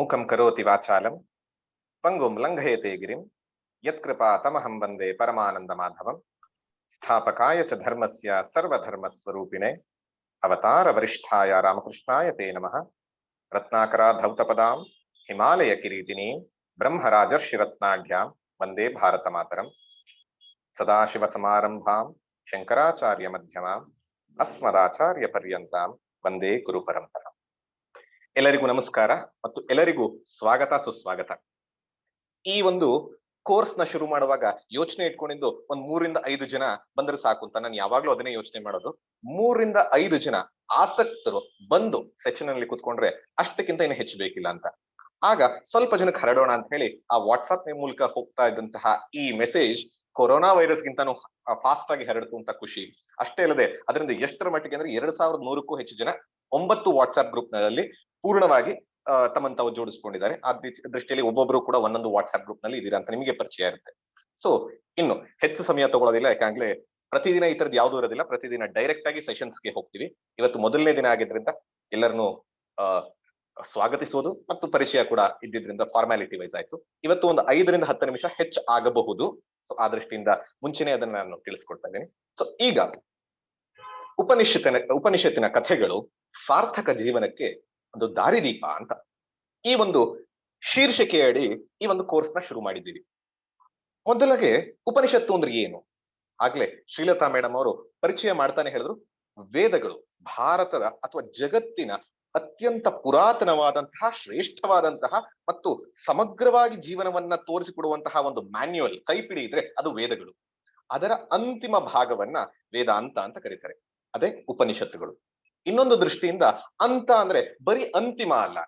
मूकं करोति वाचालं। पङ्गुं लंघयते गिरिं। यत्कृपा तमहं वंदे परमानन्दमाधवं स्थापकाय च धर्मस्य सर्वधर्मस्वरूपिणे। अवतारवरिष्ठाय रामकृष्णाय ते नमः। रत्नाकराधौतपदां हिमालयकिरीटिनीं ब्रह्मराजर्षिरत्नाढ्यां वंदे भारतमातरं सदाशिवसमारम्भां शङ्कराचार्यमध्यमाम् अस्मदाचार्यपर्यन्तां वंदे गुरुपरम्पराम् ಎಲ್ಲರಿಗೂ ನಮಸ್ಕಾರ ಮತ್ತು ಎಲ್ಲರಿಗೂ ಸ್ವಾಗತ, ಸುಸ್ವಾಗತ. ಈ ಒಂದು ಕೋರ್ಸ್ನ ಶುರು ಮಾಡುವಾಗ ಯೋಚನೆ ಇಟ್ಕೊಂಡಿದ್ದು ಒಂದ್ ಮೂರಿಂದ ಐದು ಜನ ಬಂದ್ರೆ ಸಾಕು ಅಂತ ನಾನು ಯಾವಾಗ್ಲೂ ಅದನ್ನೇ ಯೋಚನೆ ಮಾಡೋದು. ಮೂರಿಂದ ಐದು ಜನ ಆಸಕ್ತರು ಬಂದು ಸೆಕ್ಷನ್ ಅಲ್ಲಿ ಕುತ್ಕೊಂಡ್ರೆ ಅಷ್ಟಕ್ಕಿಂತ ಏನು ಹೆಚ್ಚು ಬೇಕಿಲ್ಲ ಅಂತ. ಆಗ ಸ್ವಲ್ಪ ಜನಕ್ಕೆ ಹರಡೋಣ ಅಂತ ಹೇಳಿ ಆ ವಾಟ್ಸ್ಆಪ್ ಮೂಲಕ ಹೋಗ್ತಾ ಇದ್ದಂತಹ ಈ ಮೆಸೇಜ್ ಕೊರೋನಾ ವೈರಸ್ ಗಿಂತಾನು ಫಾಸ್ಟ್ ಆಗಿ ಹರಡ್ತು ಅಂತ ಖುಷಿ. ಅಷ್ಟೇ ಅಲ್ಲದೆ ಅದರಿಂದ ಎಷ್ಟರ ಮಟ್ಟಿಗೆ ಅಂದ್ರೆ ಎರಡ್ ಸಾವಿರದ ನೂರಕ್ಕೂ ಹೆಚ್ಚು ಜನ ಒಂಬತ್ತು ವಾಟ್ಸ್ಆಪ್ ಗ್ರೂಪ್ನಲ್ಲಿ ಪೂರ್ಣವಾಗಿ ತಮ್ಮನ್ನು ತಾವು ಜೋಡಿಸ್ಕೊಂಡಿದ್ದಾರೆ. ಆ ದೃಷ್ಟಿಯಲ್ಲಿ ಒಬ್ಬೊಬ್ರು ಕೂಡ ಒಂದೊಂದು ವಾಟ್ಸ್ಆಪ್ ಗ್ರೂಪ್ನಲ್ಲಿ ಇದೀರಾ ಅಂತ ನಿಮಗೆ ಪರಿಚಯ ಇರುತ್ತೆ. ಸೊ ಇನ್ನು ಹೆಚ್ಚು ಸಮಯ ತಗೊಳ್ಳೋದಿಲ್ಲ, ಯಾಕಂದ್ರೆ ಪ್ರತಿದಿನ ಈ ತರದ್ದು ಯಾವ್ದು ಇರೋದಿಲ್ಲ. ಪ್ರತಿದಿನ ಡೈರೆಕ್ಟ್ ಆಗಿ ಸೆಷನ್ಸ್ಗೆ ಹೋಗ್ತೀವಿ. ಇವತ್ತು ಮೊದಲನೇ ದಿನ ಆಗಿದ್ರಿಂದ ಎಲ್ಲರನ್ನು ಸ್ವಾಗತಿಸೋದು ಮತ್ತು ಪರಿಚಯ ಕೂಡ ಇದ್ದಿದ್ರಿಂದ ಫಾರ್ಮ್ಯಾಲಿಟಿ ವೈಸ್ ಆಯ್ತು. ಇವತ್ತು ಒಂದು ಐದರಿಂದ ಹತ್ತು ನಿಮಿಷ ಹೆಚ್ಚು ಆಗಬಹುದು. ಸೊ ಆ ದೃಷ್ಟಿಯಿಂದ ಮುಂಚೆನೆ ಅದನ್ನ ನಾನು ತಿಳಿಸ್ಕೊಡ್ತಾ ಇದ್ದೇನೆ. ಸೊ ಈಗ ಉಪನಿಷತ್ತಿನ ಉಪನಿಷತ್ತಿನ ಕಥೆಗಳು ಸಾರ್ಥಕ ಜೀವನಕ್ಕೆ ಒಂದು ದಾರಿದೀಪ ಅಂತ ಈ ಒಂದು ಶೀರ್ಷಿಕೆಯಡಿ ಈ ಒಂದು ಕೋರ್ಸ್ನ ಶುರು ಮಾಡಿದ್ದೀವಿ. ಮೊದಲಿಗೆ ಉಪನಿಷತ್ತು ಅಂದ್ರೆ ಏನು? ಆಗ್ಲೇ ಶ್ರೀಲತಾ ಮೇಡಮ್ ಅವರು ಪರಿಚಯ ಮಾಡ್ತಾನೆ ಹೇಳಿದ್ರು, ವೇದಗಳು ಭಾರತದ ಅಥವಾ ಜಗತ್ತಿನ ಅತ್ಯಂತ ಪುರಾತನವಾದಂತಹ, ಶ್ರೇಷ್ಠವಾದಂತಹ ಮತ್ತು ಸಮಗ್ರವಾಗಿ ಜೀವನವನ್ನ ತೋರಿಸಿಕೊಡುವಂತಹ ಒಂದು ಮ್ಯಾನ್ಯುಯಲ್ ಕೈಪಿಡಿ ಇದ್ರೆ ಅದು ವೇದಗಳು. ಅದರ ಅಂತಿಮ ಭಾಗವನ್ನ ವೇದಾಂತ ಅಂತ ಕರೀತಾರೆ. ಅದೇ ಉಪನಿಷತ್ತುಗಳು. ಇನ್ನೊಂದು ದೃಷ್ಟಿಯಿಂದ ಅಂತ ಅಂದ್ರೆ ಬರೀ ಅಂತಿಮ ಅಲ್ಲ.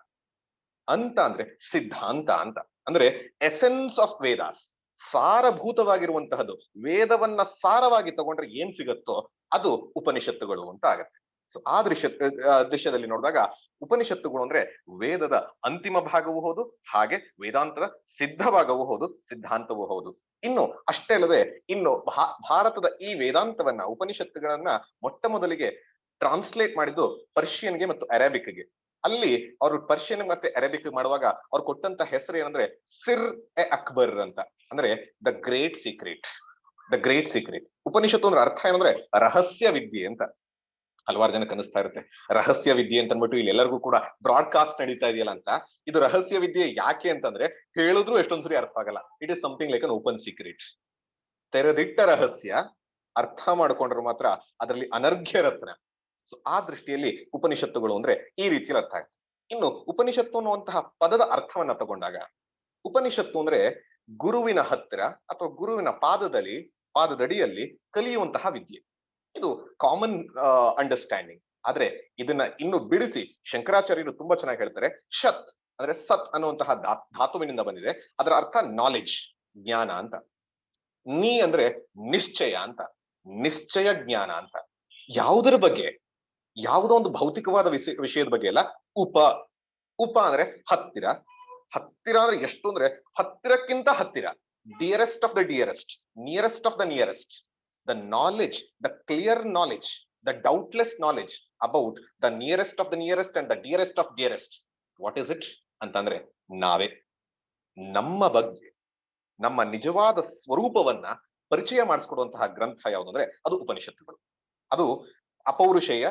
ಅಂತ ಅಂದ್ರೆ ಸಿದ್ಧಾಂತ ಅಂತ. ಅಂದ್ರೆ ಎಸೆನ್ಸ್ ಆಫ್ ವೇದಾಸ್ ಸಾರಭೂತವಾಗಿರುವಂತಹದ್ದು. ವೇದವನ್ನ ಸಾರವಾಗಿ ತಗೊಂಡ್ರೆ ಏನ್ ಸಿಗತ್ತೋ ಅದು ಉಪನಿಷತ್ತುಗಳು ಅಂತ ಆಗತ್ತೆ. ಸೊ ಆ ದೃಶ್ಯ ದೃಶ್ಯದಲ್ಲಿ ನೋಡಿದಾಗ ಉಪನಿಷತ್ತುಗಳು ಅಂದ್ರೆ ವೇದದ ಅಂತಿಮ ಭಾಗವೂ ಹೌದು, ಹಾಗೆ ವೇದಾಂತದ ಸಿದ್ಧ ಭಾಗವೂ ಹೌದು, ಸಿದ್ಧಾಂತವೂ ಹೌದು. ಇನ್ನು ಅಷ್ಟೇ ಅಲ್ಲದೆ ಇನ್ನು ಭಾರತದ ಈ ವೇದಾಂತವನ್ನ, ಉಪನಿಷತ್ತುಗಳನ್ನ ಮೊಟ್ಟ ಮೊದಲಿಗೆ ಟ್ರಾನ್ಸ್ಲೇಟ್ ಮಾಡಿದ್ದು ಪರ್ಷಿಯನ್ಗೆ ಮತ್ತು ಅರೇಬಿಕ್ಗೆ. ಅಲ್ಲಿ ಅವರು ಪರ್ಷಿಯನ್ ಮತ್ತೆ ಅರೇಬಿಕ್ ಮಾಡುವಾಗ ಅವ್ರು ಕೊಟ್ಟಂತ ಹೆಸರು ಏನಂದ್ರೆ ಸಿರ್ ಎ ಅಕ್ಬರ್ ಅಂತ. ಅಂದ್ರೆ the great secret. The great secret. ಉಪನಿಷತ್ತು ಅಂದ್ರೆ ಅರ್ಥ ಏನಂದ್ರೆ ರಹಸ್ಯ ವಿದ್ಯೆ ಅಂತ. ಹಲವಾರು ಜನಕ್ಕೆ ಅನಿಸ್ತಾ ಇರುತ್ತೆ. ರಹಸ್ಯ ವಿದ್ಯೆ ಅಂತ ಅಂದ್ಬಿಟ್ಟು ಇಲ್ಲಿ ಎಲ್ಲರಿಗೂ ಕೂಡ ಬ್ರಾಡ್ಕಾಸ್ಟ್ ನಡೀತಾ ಇದೆಯಲ್ಲ ಅಂತ. ಇದು ರಹಸ್ಯ ವಿದ್ಯೆ ಯಾಕೆ ಅಂತಂದ್ರೆ ಹೇಳಿದ್ರು ಎಷ್ಟೊಂದ್ಸರಿ ಅರ್ಥ ಆಗಲ್ಲ. It is something like an open secret ತೆರೆದಿಟ್ಟ ರಹಸ್ಯ ಅರ್ಥ ಮಾಡ್ಕೊಂಡ್ರು ಮಾತ್ರ ಅದರಲ್ಲಿ ಅನರ್ಘ್ಯ ರತ್ನ. ಸೊ ಆ ದೃಷ್ಟಿಯಲ್ಲಿ ಉಪನಿಷತ್ತುಗಳು ಅಂದ್ರೆ ಈ ರೀತಿಯಲ್ಲಿ ಅರ್ಥ ಆಗ್ತದೆ ಇನ್ನು ಉಪನಿಷತ್ತು ಅನ್ನುವಂತಹ ಪದದ ಅರ್ಥವನ್ನ ತಗೊಂಡಾಗ, ಉಪನಿಷತ್ತು ಅಂದ್ರೆ ಗುರುವಿನ ಹತ್ತಿರ ಅಥವಾ ಗುರುವಿನ ಪಾದದಲ್ಲಿ, ಪಾದದಡಿಯಲ್ಲಿ ಕಲಿಯುವಂತಹ ವಿದ್ಯೆ. ಇದು ಕಾಮನ್ ಅಂಡರ್ಸ್ಟ್ಯಾಂಡಿಂಗ್ ಆದ್ರೆ ಇದನ್ನ ಇನ್ನು ಬಿಡಿಸಿ ಶಂಕರಾಚಾರ್ಯರು ತುಂಬಾ ಚೆನ್ನಾಗಿ ಹೇಳ್ತಾರೆ ಶತ್ ಅಂದ್ರೆ ಸತ್ ಅನ್ನುವಂತಹ ಧಾತುವಿನಿಂದ ಬಂದಿದೆ. ಅದರ ಅರ್ಥ ನಾಲೆಜ್ ಜ್ಞಾನ ಅಂತ. ನೀ ಅಂದ್ರೆ ನಿಶ್ಚಯ ಅಂತ. ನಿಶ್ಚಯ ಜ್ಞಾನ ಅಂತ. ಯಾವುದರ ಬಗ್ಗೆ? ಯಾವುದೋ ಒಂದು ಭೌತಿಕವಾದ ವಿಷಯ ವಿಷಯದ ಬಗ್ಗೆ ಅಲ್ಲ, ಉಪ. ಉಪ ಅಂದ್ರೆ ಹತ್ತಿರ. ಹತ್ತಿರ ಅಂದ್ರೆ ಎಷ್ಟು ಅಂದ್ರೆ ಹತ್ತಿರಕ್ಕಿಂತ ಹತ್ತಿರ. Dearest of the dearest nearest of the nearest the knowledge the clear knowledge the doubtless knowledge about the nearest of the nearest and the dearest of dearest what is it ಅಂತಂದ್ರೆ ನಾವೇ. ನಮ್ಮ ಬಗ್ಗೆ, ನಮ್ಮ ನಿಜವಾದ ಸ್ವರೂಪವನ್ನ ಪರಿಚಯ ಮಾಡಿಸ್ಕೊಡುವಂತಹ ಗ್ರಂಥ ಯಾವುದು ಅಂದ್ರೆ ಅದು ಉಪನಿಷತ್ತುಗಳು. ಅದು ಅಪೌರುಷೇಯ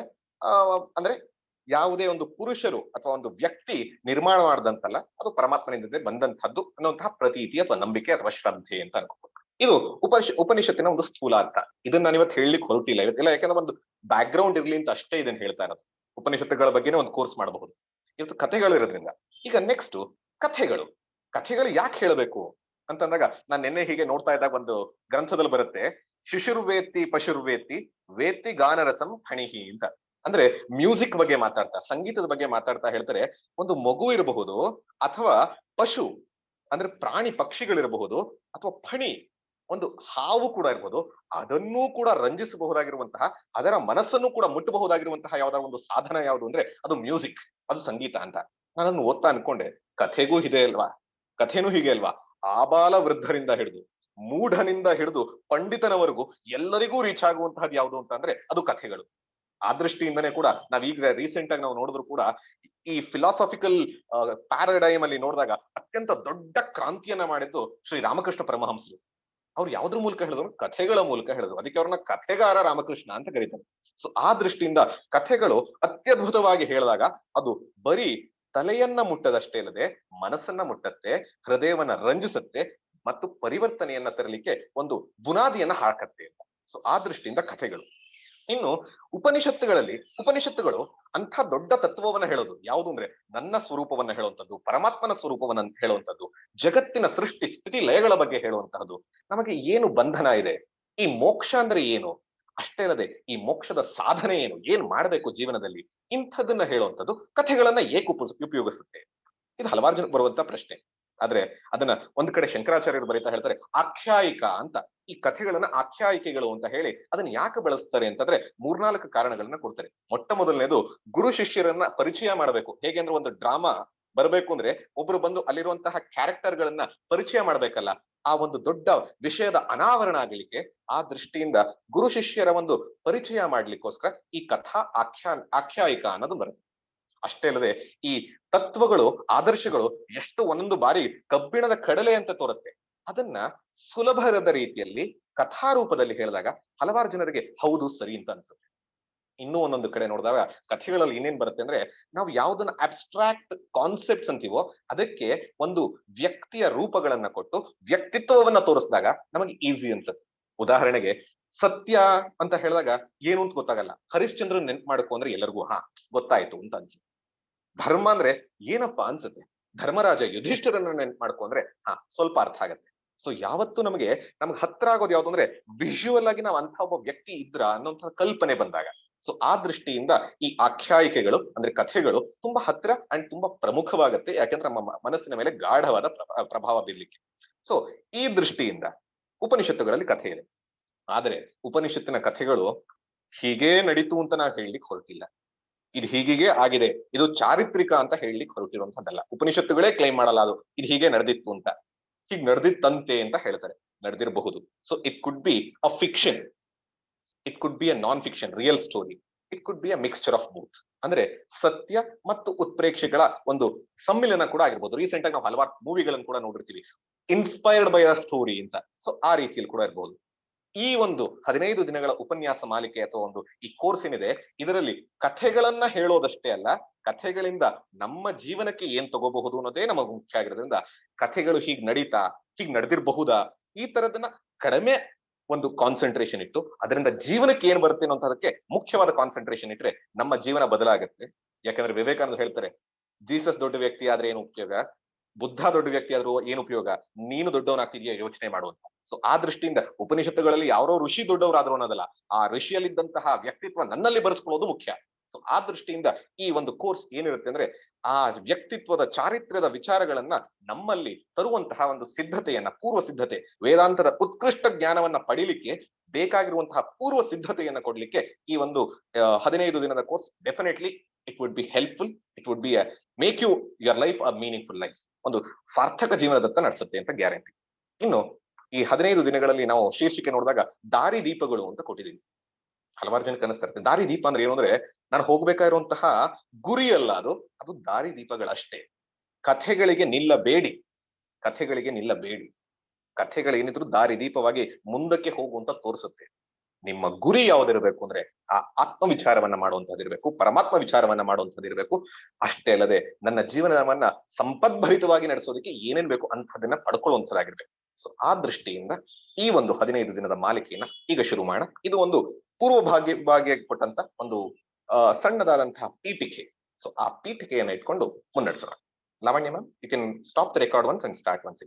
ಅಂದ್ರೆ ಯಾವುದೇ ಒಂದು ಪುರುಷರು ಅಥವಾ ಒಂದು ವ್ಯಕ್ತಿ ನಿರ್ಮಾಣ ಮಾಡದಂತಲ್ಲ, ಅದು ಪರಮಾತ್ಮನಿಂದ ಬಂದಂತಹದ್ದು ಅನ್ನುವಂತಹ ಪ್ರತೀತಿ ಅಥವಾ ನಂಬಿಕೆ ಅಥವಾ ಶ್ರದ್ಧೆ ಅಂತ ಅನ್ಕೋಬಹುದು. ಇದು ಉಪನಿಷ, ಉಪನಿಷತ್ತಿನ ಒಂದು ಸ್ಥೂಲ ಅರ್ಥ. ಇದನ್ನ ನಾನು ಇವತ್ತು ಹೇಳಲಿಕ್ಕೆ ಹೊರಟಿಲ್ಲ. ಇವತ್ತಿಲ್ಲ ಯಾಕಂದ್ರೆ ಒಂದು ಬ್ಯಾಕ್ ಗ್ರೌಂಡ್ ಇರ್ಲಿ ಅಂತ ಅಷ್ಟೇ ಇದನ್ನ ಹೇಳ್ತಾ ಇರೋದು. ಉಪನಿಷತ್ತುಗಳ ಬಗ್ಗೆನೇ ಒಂದು ಕೋರ್ಸ್ ಮಾಡಬಹುದು. ಇವತ್ತು ಕಥೆಗಳು ಇರೋದ್ರಿಂದ. ಈಗ ನೆಕ್ಸ್ಟ್ ಕಥೆಗಳು. ಕಥೆಗಳು ಯಾಕೆ ಹೇಳಬೇಕು? ಅಂತಂದಾಗ ನಾನು ನಿನ್ನೆ ಹೀಗೆ ನೋಡ್ತಾ ಇದ್ದಾಗ ಒಂದು ಗ್ರಂಥದಲ್ಲಿ ಬರುತ್ತೆ ಶಿಶುರ್ವೇತಿ ಪಶುರ್ವೇತಿ ವೇತಿ ಗಾನರಸಂ ಫಣಿಹಿ ಅಂತ. ಅಂದ್ರೆ ಮ್ಯೂಸಿಕ್ ಬಗ್ಗೆ ಮಾತಾಡ್ತಾ, ಸಂಗೀತದ ಬಗ್ಗೆ ಮಾತಾಡ್ತಾ ಹೇಳ್ತಾರೆ, ಒಂದು ಮಗು ಇರಬಹುದು ಅಥವಾ ಪಶು, ಅಂದ್ರೆ ಪ್ರಾಣಿ ಪಕ್ಷಿಗಳಿರಬಹುದು ಅಥವಾ ಫಣಿ, ಒಂದು ಹಾವು ಕೂಡ ಇರ್ಬೋದು ಅದನ್ನೂ ಕೂಡ ರಂಜಿಸಬಹುದಾಗಿರುವಂತಹ, ಅದರ ಮನಸ್ಸನ್ನು ಕೂಡ ಮುಟ್ಟಬಹುದಾಗಿರುವಂತಹ ಯಾವ್ದಾರ ಒಂದು ಸಾಧನ ಯಾವುದು ಅಂದ್ರೆ ಅದು ಮ್ಯೂಸಿಕ್, ಅದು ಸಂಗೀತ ಅಂತ. ನಾನು ಓದ್ತಾ ಅನ್ಕೊಂಡೆ, ಕಥೆಗೂ ಇದೆ ಅಲ್ವಾ? ಕಥೆನೂ ಹೀಗೆ ಅಲ್ವಾ? ಆಬಾಲ ವೃದ್ಧರಿಂದ ಹಿಡಿದು, ಮೂಢನಿಂದ ಹಿಡಿದು, ಪಂಡಿತನವರೆಗೂ ಎಲ್ಲರಿಗೂ ರೀಚ್ ಆಗುವಂತಹದ್ದು ಯಾವುದು ಅಂತ ಅಂದ್ರೆ ಅದು ಕಥೆಗಳು. ಆ ದೃಷ್ಟಿಯಿಂದನೇ ಕೂಡ ನಾವೀಗ ರೀಸೆಂಟ್ ಆಗಿ ನಾವು ನೋಡಿದ್ರು ಕೂಡ ಈ ಫಿಲಾಸಫಿಕಲ್ ಪ್ಯಾರಾಡೈಮ್ ಅಲ್ಲಿ ನೋಡಿದಾಗ ಅತ್ಯಂತ ದೊಡ್ಡ ಕ್ರಾಂತಿಯನ್ನ ಮಾಡಿದ್ದು ಶ್ರೀ ರಾಮಕೃಷ್ಣ ಪರಮಹಂಸರು. ಅವ್ರು ಯಾವ್ದ್ರ ಮೂಲಕ ಹೇಳಿದ್ರು? ಕಥೆಗಳ ಮೂಲಕ ಹೇಳಿದ್ರು. ಅದಕ್ಕೆ ಅವ್ರನ್ನ ಕಥೆಗಾರ ರಾಮಕೃಷ್ಣ ಅಂತ ಕರೀತಾರೆ. ಸೊ ಆ ದೃಷ್ಟಿಯಿಂದ ಕಥೆಗಳು ಅತ್ಯದ್ಭುತವಾಗಿ ಹೇಳಿದಾಗ ಅದು ಬರೀ ತಲೆಯನ್ನ ಮುಟ್ಟದಷ್ಟೇ ಅಲ್ಲದೆ ಮನಸ್ಸನ್ನ ಮುಟ್ಟತ್ತೆ, ಹೃದಯವನ್ನ ರಂಜಿಸುತ್ತೆ ಮತ್ತು ಪರಿವರ್ತನೆಯನ್ನ ತರಲಿಕ್ಕೆ ಒಂದು ಬುನಾದಿಯನ್ನ ಹಾಕತ್ತೆ ಸೊ ಆ ದೃಷ್ಟಿಯಿಂದ ಕಥೆಗಳು. ಇನ್ನು ಉಪನಿಷತ್ತುಗಳಲ್ಲಿ ಉಪನಿಷತ್ತುಗಳು ಅಂಥ ದೊಡ್ಡ ತತ್ವವನ್ನ ಹೇಳೋದು. ಯಾವುದು ಅಂದ್ರೆ ನನ್ನ ಸ್ವರೂಪವನ್ನ ಹೇಳುವಂಥದ್ದು, ಪರಮಾತ್ಮನ ಸ್ವರೂಪವನ್ನ ಹೇಳುವಂಥದ್ದು, ಜಗತ್ತಿನ ಸೃಷ್ಟಿ ಸ್ಥಿತಿ ಲಯಗಳ ಬಗ್ಗೆ ಹೇಳುವಂತಹದ್ದು. ನಮಗೆ ಏನು ಬಂಧನ ಇದೆ? ಈ ಮೋಕ್ಷ ಅಂದ್ರೆ ಏನು? ಅಷ್ಟೇ ಅಲ್ಲದೆ ಈ ಮೋಕ್ಷದ ಸಾಧನೆ ಏನು? ಏನ್ ಮಾಡಬೇಕು ಜೀವನದಲ್ಲಿ? ಇಂಥದನ್ನ ಹೇಳುವಂಥದ್ದು ಕಥೆಗಳನ್ನ ಏಕೆ ಉಪ ಉಪಯೋಗಿಸುತ್ತೆ. ಇದು ಹಲವಾರು ಜನ ಬರುವಂತ ಪ್ರಶ್ನೆ. ಆದ್ರೆ ಅದನ್ನ ಒಂದ್ ಕಡೆ ಶಂಕರಾಚಾರ್ಯರು ಬರೀತಾ ಹೇಳ್ತಾರೆ, ಆಖ್ಯಾಯಿಕ ಅಂತ. ಈ ಕಥೆಗಳನ್ನ ಆಖ್ಯಾಯಿಕೆಗಳು ಅಂತ ಹೇಳಿ ಅದನ್ನ ಯಾಕೆ ಬಳಸ್ತಾರೆ ಅಂತಂದ್ರೆ ಮೂರ್ನಾಲ್ಕು ಕಾರಣಗಳನ್ನ ಕೊಡ್ತಾರೆ. ಮೊಟ್ಟ ಮೊದಲನೇದು ಗುರು ಶಿಷ್ಯರನ್ನ ಪರಿಚಯ ಮಾಡಬೇಕು. ಹೇಗೆ ಅಂದ್ರೆ ಒಂದು ಡ್ರಾಮಾ ಬರಬೇಕು ಅಂದ್ರೆ ಒಬ್ರು ಬಂದು ಅಲ್ಲಿರುವಂತಹ ಕ್ಯಾರೆಕ್ಟರ್ ಗಳನ್ನ ಪರಿಚಯ ಮಾಡ್ಬೇಕಲ್ಲ, ಆ ಒಂದು ದೊಡ್ಡ ವಿಷಯದ ಅನಾವರಣ ಆಗಲಿಕ್ಕೆ ಆ ದೃಷ್ಟಿಯಿಂದ ಗುರು ಶಿಷ್ಯರ ಒಂದು ಪರಿಚಯ ಮಾಡ್ಲಿಕ್ಕೋಸ್ಕರ ಈ ಕಥಾ ಆಖ್ಯಾ ಆಖ್ಯಾಯಿಕ ಅನ್ನೋದು ಬರುತ್ತೆ. ಅಷ್ಟೇ ಅಲ್ಲದೆ ಈ ತತ್ವಗಳು, ಆದರ್ಶಗಳು ಎಷ್ಟು ಒಂದೊಂದು ಬಾರಿ ಕಬ್ಬಿಣದ ಕಡಲೆ ಅಂತ ತೋರುತ್ತೆ. ಅದನ್ನ ಸುಲಭದ ರೀತಿಯಲ್ಲಿ ಕಥಾರೂಪದಲ್ಲಿ ಹೇಳಿದಾಗ ಹಲವಾರು ಜನರಿಗೆ ಹೌದು, ಸರಿ ಅಂತ ಅನ್ಸುತ್ತೆ. ಇನ್ನೂ ಒಂದೊಂದು ಕಡೆ ನೋಡಿದಾಗ ಕಥೆಗಳಲ್ಲಿ ಏನೇನ್ ಬರುತ್ತೆ ಅಂದ್ರೆ ನಾವು ಯಾವ್ದನ್ನ ಅಬ್ಸ್ಟ್ರಾಕ್ಟ್ ಕಾನ್ಸೆಪ್ಟ್ಸ್ ಅಂತೀವೋ ಅದಕ್ಕೆ ಒಂದು ವ್ಯಕ್ತಿಯ ರೂಪಗಳನ್ನ ಕೊಟ್ಟು ವ್ಯಕ್ತಿತ್ವವನ್ನ ತೋರಿಸಿದಾಗ ನಮಗೆ ಈಸಿ ಅನ್ಸುತ್ತೆ. ಉದಾಹರಣೆಗೆ ಸತ್ಯ ಅಂತ ಹೇಳಿದಾಗ ಏನು ಅಂತ ಗೊತ್ತಾಗಲ್ಲ. ಹರಿಶ್ಚಂದ್ರ ನೆನ್ಪು ಮಾಡ್ಕೊ ಅಂದ್ರೆ ಎಲ್ಲರಿಗೂ ಹಾ ಗೊತ್ತಾಯ್ತು ಅಂತ ಅನ್ಸುತ್ತೆ. ಧರ್ಮ ಅಂದ್ರೆ ಏನಪ್ಪಾ ಅನ್ಸುತ್ತೆ? ಧರ್ಮರಾಜ ಯುಧಿಷ್ಠರನ್ನ ನೆನ್ಪು ಮಾಡ್ಕೊಂಡ್ರೆ ಹಾ, ಸ್ವಲ್ಪ ಅರ್ಥ ಆಗತ್ತೆ. ಸೊ ಯಾವತ್ತು ನಮಗೆ, ನಮ್ಗೆ ಹತ್ರ ಆಗೋದು ಯಾವ್ದು ಅಂದ್ರೆ ವಿಜುವಲ್ ಆಗಿ ನಾವು ಅಂತ ಒಬ್ಬ ವ್ಯಕ್ತಿ ಇದ್ರ ಅನ್ನೋಂತ ಕಲ್ಪನೆ ಬಂದಾಗ. ಸೊ ಆ ದೃಷ್ಟಿಯಿಂದ ಈ ಆಖ್ಯಾಯಿಕೆಗಳು ಅಂದ್ರೆ ಕಥೆಗಳು ತುಂಬಾ ಹತ್ರ ಅಂಡ್ ತುಂಬಾ ಪ್ರಮುಖವಾಗತ್ತೆ, ಯಾಕೆಂದ್ರೆ ನಮ್ಮ ಮನಸ್ಸಿನ ಮೇಲೆ ಗಾಢವಾದ ಪ್ರಭಾ- ಪ್ರಭಾವ ಬೀರ್ಲಿಕ್ಕೆ. ಸೊ ಈ ದೃಷ್ಟಿಯಿಂದ ಉಪನಿಷತ್ತುಗಳಲ್ಲಿ ಕಥೆ ಇದೆ. ಆದ್ರೆ ಉಪನಿಷತ್ತಿನ ಕಥೆಗಳು ಹೀಗೇ ನಡೀತು ಅಂತ ನಾವು ಹೇಳಲಿಕ್ಕೆ ಹೊರಟಿಲ್ಲ. ಇದು ಹೀಗಿಗೆ ಆಗಿದೆ. ಇದು ಚಾರಿತ್ರಿಕ ಅಂತ ಹೇಳಲಿಕ್ಕೆ ಹೊರಟಿರುವಂತದ್ದಲ್ಲ ಉಪನಿಷತ್ತುಗಳೇ ಕ್ಲೈಮ್ ಮಾಡಲ್ಲ ಅದು. ಇದು ಹೀಗೆ ನಡೆದಿತ್ತು ಅಂತ. ಹೀಗೆ ನಡೆದಿತ್ತಂತೆ ಅಂತ ಹೇಳ್ತಾರೆ. ನಡೆದಿರಬಹುದು. So it could be a fiction it could be a non fiction real story it could be a mixture of both ಅಂದ್ರೆ ಸತ್ಯ ಮತ್ತು ಉತ್ಪ್ರೇಕ್ಷೆಗಳ ಒಂದು ಸಮ್ಮಿಲನ ಕೂಡ ಆಗಿರ್ಬೋದು. ರೀಸೆಂಟ್ ಆಗಿ ನಾವು ಹಲವಾರು ಮೂವಿಗಳನ್ನು ಕೂಡ ನೋಡಿರ್ತೀವಿ. ಇನ್ಸ್ಪೈರ್ಡ್ ಬೈ ಅ ಸ್ಟೋರಿ ಅಂತ. ಸೊ ಆ ರೀತಿಯಲ್ಲಿ ಕೂಡ ಇರ್ಬೋದು. ಈ ಒಂದು ಹದಿನೈದು ದಿನಗಳ ಉಪನ್ಯಾಸ ಮಾಲಿಕೆ ಅಥವಾ ಒಂದು ಈ ಕೋರ್ಸ್ ಏನಿದೆ, ಇದರಲ್ಲಿ ಕಥೆಗಳನ್ನ ಹೇಳೋದಷ್ಟೇ ಅಲ್ಲ, ಕಥೆಗಳಿಂದ ನಮ್ಮ ಜೀವನಕ್ಕೆ ಏನ್ ತಗೋಬಹುದು ಅನ್ನೋದೇ ನಮಗೆ ಮುಖ್ಯ ಆಗಿರೋದ್ರಿಂದ ಕಥೆಗಳು ಹೀಗ್ ನಡೀತಾ, ಹೀಗ್ ನಡೆದಿರಬಹುದಾ, ಈ ತರದನ್ನ ಕಡಿಮೆ ಒಂದು ಕಾನ್ಸಂಟ್ರೇಷನ್ ಇಟ್ಟು, ಅದರಿಂದ ಜೀವನಕ್ಕೆ ಏನ್ ಬರುತ್ತೆ ಅನ್ನೋದಕ್ಕೆ ಮುಖ್ಯವಾದ ಕಾನ್ಸಂಟ್ರೇಷನ್ ಇಟ್ರೆ ನಮ್ಮ ಜೀವನ ಬದಲಾಗುತ್ತೆ. ಯಾಕಂದ್ರೆ ವಿವೇಕಾನಂದ ಹೇಳ್ತಾರೆ, ಜೀಸಸ್ ದೊಡ್ಡ ವ್ಯಕ್ತಿ ಆದ್ರೆ ಏನು ಉಪಯೋಗ? ಬುದ್ಧ ದೊಡ್ಡ ವ್ಯಕ್ತಿ ಆದ್ರೂ ಏನು ಉಪಯೋಗ? ನೀನು ದೊಡ್ಡವನಾಗ್ತಿದ್ಯಾ? ಯೋಚನೆ ಮಾಡುವಂತ ಸೊ ಆ ದೃಷ್ಟಿಯಿಂದ ಉಪನಿಷತ್ತುಗಳಲ್ಲಿ ಯಾರೋ ಋಷಿ ದೊಡ್ಡವರಾದ್ರು ಅನ್ನೋದಲ್ಲ, ಆ ಋಷಿಯಲ್ಲಿದ್ದಂತಹ ವ್ಯಕ್ತಿತ್ವ ನನ್ನಲ್ಲಿ ಬರೆಸ್ಕೊಳ್ಳೋದು ಮುಖ್ಯ. ಸೊ ಆ ದೃಷ್ಟಿಯಿಂದ ಈ ಒಂದು ಕೋರ್ಸ್ ಏನಿರುತ್ತೆ ಅಂದ್ರೆ, ಆ ವ್ಯಕ್ತಿತ್ವದ ಚಾರಿತ್ರ್ಯದ ವಿಚಾರಗಳನ್ನ ನಮ್ಮಲ್ಲಿ ತರುವಂತಹ ಒಂದು ಸಿದ್ಧತೆಯನ್ನ, ಪೂರ್ವ ಸಿದ್ಧತೆ, ವೇದಾಂತದ ಉತ್ಕೃಷ್ಟ ಜ್ಞಾನವನ್ನ ಪಡಿಲಿಕ್ಕೆ ಬೇಕಾಗಿರುವಂತಹ ಪೂರ್ವ ಸಿದ್ಧತೆಯನ್ನ ಕೊಡ್ಲಿಕ್ಕೆ ಈ ಒಂದು ಹದಿನೈದು ದಿನದ course definitely it would be helpful it would be make you your life a meaningful life ಒಂದು ಸಾರ್ಥಕ ಜೀವನದತ್ತ ನಡೆಸುತ್ತೆ ಅಂತ ಗ್ಯಾರಂಟಿ. ಇನ್ನು ಈ ಹದಿನೈದು ದಿನಗಳಲ್ಲಿ ನಾವು ಶೀರ್ಷಿಕೆ ನೋಡಿದಾಗ ದಾರಿ ದೀಪಗಳು ಅಂತ ಕೊಟ್ಟಿದ್ದೀನಿ ಹಲವಾರು ಜನಕ್ಕೆ ಅನಿಸ್ತಾ ಇರ್ತದೆ ದಾರಿ ದೀಪ ಅಂದ್ರೆ ಏನು ಅಂದ್ರೆ ನಾನು ಹೋಗ್ಬೇಕಾಗಿರುವಂತಹ ಗುರಿ ಅಲ್ಲ ಅದು ಅದು ದಾರಿ ದೀಪಗಳಷ್ಟೇ. ಕಥೆಗಳಿಗೆ ನಿಲ್ಲಬೇಡಿ. ಕಥೆಗಳಿಗೆ ನಿಲ್ಲಬೇಡಿ. ಕಥೆಗಳೇನಿದ್ರು ದಾರಿ ದೀಪವಾಗಿ ಮುಂದಕ್ಕೆ ಹೋಗುವಂತ ತೋರಿಸುತ್ತೆ. ನಿಮ್ಮ ಗುರಿ ಯಾವ್ದಿರ್ಬೇಕು ಅಂದ್ರೆ ಆ ಆತ್ಮ ವಿಚಾರವನ್ನ ಮಾಡುವಂತದಿರ್ಬೇಕು ಪರಮಾತ್ಮ ವಿಚಾರವನ್ನ ಮಾಡುವಂತದಿರ್ಬೇಕು ಅಷ್ಟೇ ಅಲ್ಲದೆ ನನ್ನ ಜೀವನವನ್ನ ಸಂಪದ್ಭರಿತವಾಗಿ ನಡೆಸೋದಕ್ಕೆ ಏನೇನ್ ಬೇಕು ಅಂತದನ್ನ ಪಡ್ಕೊಳ್ಳುವಂತದಾಗಿರ್ಬೇಕು ಸೊ ಆ ದೃಷ್ಟಿಯಿಂದ ಈ ಒಂದು ಹದಿನೈದು ದಿನದ ಮಾಲಿಕೆಯನ್ನ ಈಗ ಶುರು ಮಾಡೋಣ. ಇದು ಒಂದು ಪೂರ್ವ ಭಾಗ್ಯ ಭಾಗ್ಯ ಕೊಟ್ಟಂತ ಒಂದು ಸಣ್ಣದಾದಂತಹ ಪೀಠಿಕೆ. ಸೊ ಆ ಪೀಠಿಕೆಯನ್ನ ಇಟ್ಕೊಂಡು ಮುನ್ನಡೆಸೋಣ. Lavanya ma'am you can stop the record once and start once